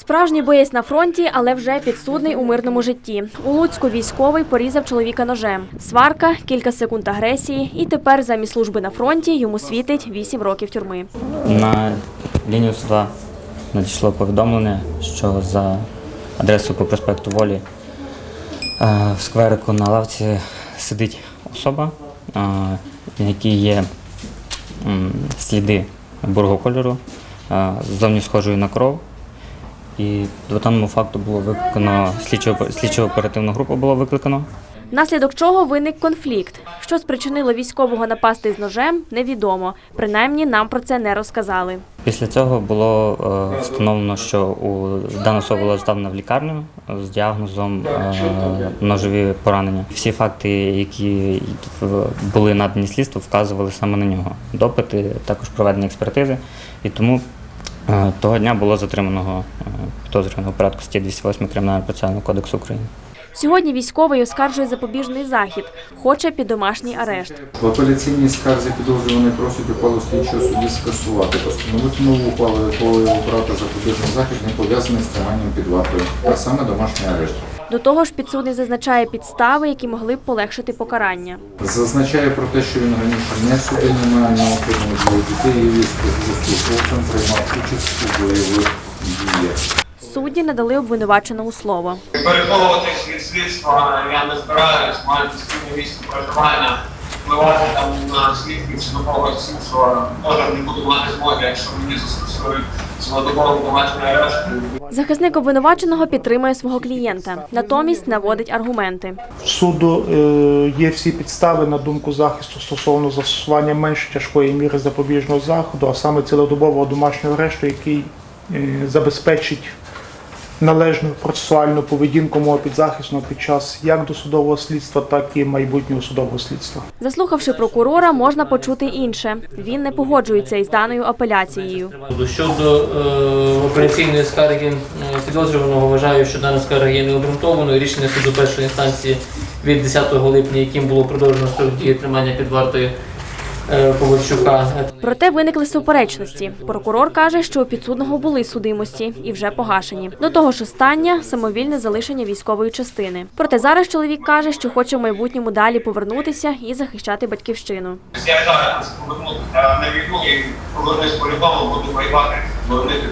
Справжній боєць на фронті, але вже підсудний у мирному житті. У Луцьку військовий порізав чоловіка ножем. Сварка, кілька секунд агресії, і тепер замість служби на фронті йому світить 8 років тюрми. На лінію 102 надійшло повідомлення, що за адресою по проспекту Волі е, в скверику на лавці сидить особа, е, на якій є сліди бурого кольору, е, ззовні схожої на кров. І по даному факту було викликано слідчо- слідчо-оперативну групу було викликано. Внаслідок чого виник конфлікт. Що спричинило військового напасти з ножем, невідомо. Принаймні нам про це не розказали. Після цього було е, встановлено, що у дана особа була здавна в лікарню з діагнозом е, ножові поранення. Всі факти, які були надані слідству, вказували саме на нього. Допити, також проведені експертизи. І тому е, того дня було затриманого підозрюваного у порядку статті 208 Кримінального процесуального кодексу України. Сьогодні військовий оскаржує запобіжний захід, хоче під домашній арешт. В апеляційній скарзі підозрюваний просить ухвалу слідчого судді скасувати, постановити нову ухвалу, якою обрати запобіжний захід не пов'язаний з триманням під вартою, а саме домашній арешт. До того ж, підсудний зазначає підстави, які могли б полегшити покарання. Зазначає про те, що він раніше не судимий, на нього двоє дітей і військовослужбовцем приймав участь у бойових діях. Судді надали обвинуваченому слово. Переховуватись від слідства я не збираюсь, маю постійне місце проживання, впливати там на слідків чи на когось іншого теж не буду мати змоги, якщо мені застосують цілодобовий домашній арешт. Захисник обвинуваченого підтримує свого клієнта, натомість наводить аргументи. Суду е, є всі підстави на думку захисту стосовно застосування менш тяжкої міри запобіжного заходу, а саме цілодобового домашнього арешту, який е, забезпечить належну процесуальну поведінку мого підзахисного під час як досудового слідства, так і майбутнього судового слідства. Заслухавши прокурора, можна почути інше. Він не погоджується із даною апеляцією. Щодо е, апеляційної скарги е, підозрюваного, вважаю, що дана скарга є необґрунтованою. Рішення суду першої інстанції від 10 липня, яким було продовжено строк дії тримання під вартою е, Ковальчука. Проте виникли суперечності. Прокурор каже, що у підсудного були судимості і вже погашені. До того ж, остання самовільне залишення військової частини. Проте зараз чоловік каже, що хоче в майбутньому далі повернутися і захищати батьківщину. Я зараз повернутися на війну і повернусь по-любому, буду воювати, боронити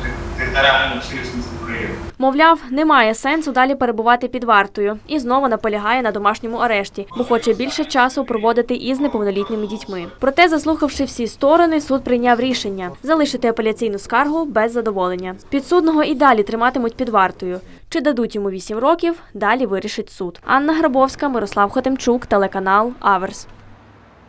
територіальну цілісність України. Мовляв, немає сенсу далі перебувати під вартою і знову наполягає на домашньому арешті, бо хоче більше часу проводити із неповнолітніми дітьми. Проте, заслухавши всі сторони, суд прийняв рішення залишити апеляційну скаргу без задоволення. Підсудного і далі триматимуть під вартою. Чи дадуть йому 8 років, далі вирішить суд. Анна Грабовська, Мирослав Хотимчук, телеканал Аверс.